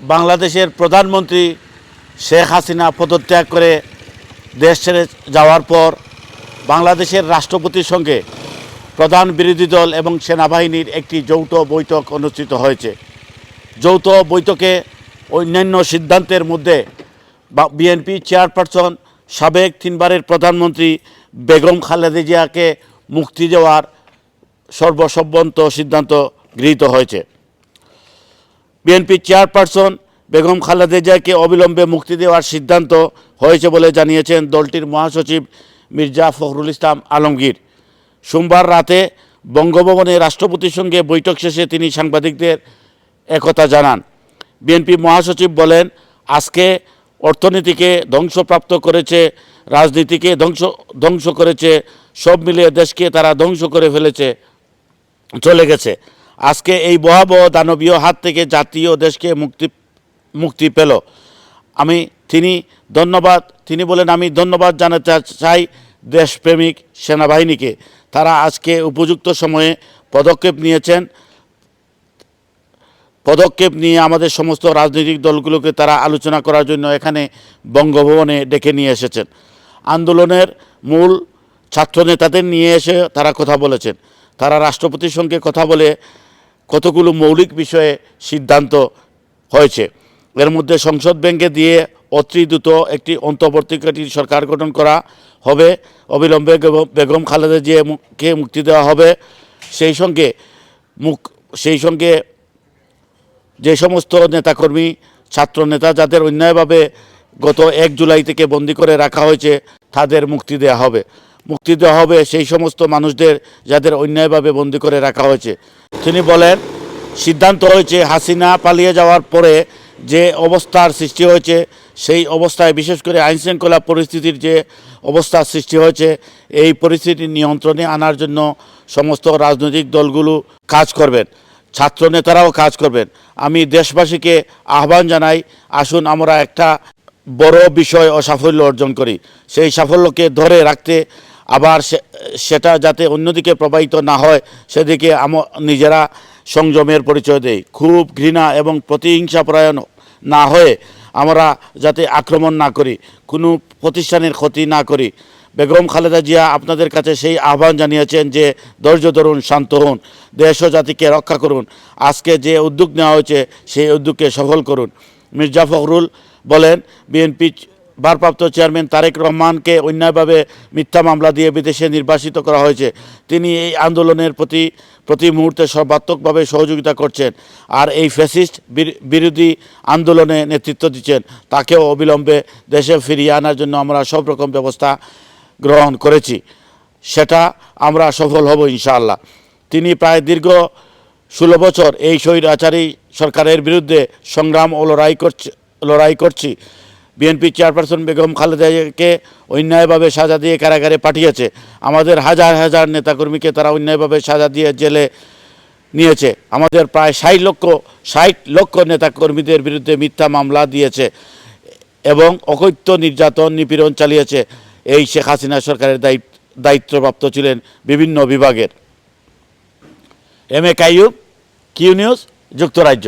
বাংলাদেশের প্রধানমন্ত্রী শেখ হাসিনা পদত্যাগ করে দেশ ছেড়ে যাওয়ার পর বাংলাদেশের রাষ্ট্রপতির সঙ্গে প্রধান বিরোধী দল এবং সেনাবাহিনীর একটি যৌথ বৈঠক অনুষ্ঠিত হয়েছে। যৌথ বৈঠকে অন্যান্য সিদ্ধান্তের মধ্যে বিএনপি চেয়ারপারসন সাবেক তিনবারের প্রধানমন্ত্রী বেগম খালেদা জিয়াকে মুক্তি দেওয়ার সর্বসম্মত সিদ্ধান্ত গৃহীত হয়েছে। বিএনপি চেয়ারপারসন বেগম খালেদা জিয়াকে অবিলম্বে মুক্তি দেওয়ার সিদ্ধান্ত হয়েছে বলে জানিয়েছেন দলটির মহাসচিব মির্জা ফখরুল ইসলাম আলমগীর। সোমবার রাতে বঙ্গভবনে রাষ্ট্রপতির সঙ্গে বৈঠক শেষে তিনি সাংবাদিকদের একথা জানান। বিএনপি মহাসচিব বলেন, আজকে অর্থনীতিকে ধ্বংসপ্রাপ্ত করেছে, রাজনীতিকে ধ্বংস ধ্বংস করেছে, সব মিলিয়ে দেশকে তারা ধ্বংস করে ফেলেছে, চলে গেছে। আজকে এই ভয়াবহ দানবীয় হাত থেকে জাতীয় দেশকে মুক্তি মুক্তি পেল। আমি তিনি ধন্যবাদ, তিনি বলেন, আমি ধন্যবাদ জানাতে চাই দেশপ্রেমিক সেনাবাহিনীকে। তারা আজকে উপযুক্ত সময়ে পদক্ষেপ নিয়েছেন। পদক্ষেপ নিয়ে আমাদের সমস্ত রাজনৈতিক দলগুলোকে তারা আলোচনা করার জন্য এখানে বঙ্গভবনে ডেকে নিয়ে এসেছেন। আন্দোলনের মূল ছাত্র নেতাদের নিয়ে এসে তারা কথা বলেছেন। তারা রাষ্ট্রপতির সঙ্গে কথা বলে কতগুলো মৌলিক বিষয়ে সিদ্ধান্ত হয়েছে। এর মধ্যে সংসদ ব্যাংকে দিয়ে অতি দ্রুত একটি অন্তর্বর্তীকালীন সরকার গঠন করা হবে। অবিলম্বে বেগম খালেদা জিয়াকে মুক্তি দেওয়া হবে। সেই সঙ্গে মুখ, সেই সঙ্গে যে সমস্ত নেতাকর্মী ছাত্র নেতা যাদের অন্যায়ভাবে গত এক জুলাই থেকে বন্দি করে রাখা হয়েছে, তাদের মুক্তি দেওয়া হবে। মুক্তি দেওয়া হবে সেই সমস্ত মানুষদের যাদের অন্যায়ভাবে বন্দি করে রাখা হয়েছে। তিনি বলেন, সিদ্ধান্ত হয়েছে হাসিনা পালিয়ে যাওয়ার পরে যে অবস্থার সৃষ্টি হয়েছে, সেই অবস্থায় বিশেষ করে আইনশৃঙ্খলা পরিস্থিতির যে অবস্থার সৃষ্টি হয়েছে, এই পরিস্থিতি নিয়ন্ত্রণে আনার জন্য সমস্ত রাজনৈতিক দলগুলো কাজ করবেন, ছাত্র নেতারাও কাজ করবেন। আমি দেশবাসীকে আহ্বান জানাই, আসুন আমরা একটা বড় বিষয় ও সাফল্য অর্জন করি। সেই সাফল্যকে ধরে রাখতে আবার সেটা যাতে অন্যদিকে প্রবাহিত না হয়, সেদিকে আম, নিজেরা সংযমের পরিচয় দেই। খুব ঘৃণা এবং প্রতিহিংসাপরায়ণ না হয়ে আমরা যাতে আক্রমণ না করি, কোনো প্রতিষ্ঠানের ক্ষতি না করি। বেগম খালেদা জিয়া আপনাদের কাছে সেই আহ্বান জানিয়েছেন যে, ধৈর্য ধরুন, শান্ত হন, দেশ ও জাতিকে রক্ষা করুন। আজকে যে উদ্যোগ নেওয়া হয়েছে, সেই উদ্যোগকে সফল করুন। মির্জা ফখরুল বলেন, বিএনপি ভারপ্রাপ্ত চেয়ারম্যান তারেক রহমানকে অন্যায়ভাবে মিথ্যা মামলা দিয়ে বিদেশে নির্বাসিত করা হয়েছে। তিনি এই আন্দোলনের প্রতি প্রতি মুহূর্তে সর্বাত্মকভাবে সহযোগিতা করছেন আর এই ফ্যাসিস্ট বির- বিরোধী আন্দোলনে নেতৃত্ব দিচ্ছেন। তাকেও অবিলম্বে দেশে ফিরিয়ে আনার জন্য আমরা সব রকম ব্যবস্থা গ্রহণ করেছি। সেটা আমরা সফল হব ইনশাআল্লাহ। তিনি প্রায় দীর্ঘ ষোলো বছর এই শহীদ আচারী সরকারের বিরুদ্ধে সংগ্রাম ও লড়াই করছে, লড়াই করছি। বিএনপি চেয়ারপারসন বেগম খালেদাকে অন্যায়ভাবে সাজা দিয়ে কারাগারে পাঠিয়েছে। আমাদের হাজার হাজার নেতাকর্মীকে তারা অন্যায়ভাবে সাজা দিয়ে জেলে নিয়েছে। আমাদের প্রায় ষাট লক্ষ ষাট লক্ষ নেতাকর্মীদের বিরুদ্ধে মিথ্যা মামলা দিয়েছে এবং অকৈত্য নির্যাতন, নিপীড়ন চালিয়েছে। এই শেখ হাসিনা সরকারের দায়িত্ব, দায়িত্বপ্রাপ্ত ছিলেন বিভিন্ন বিভাগের। M A Kaiyub Q News, যুক্তরাজ্য।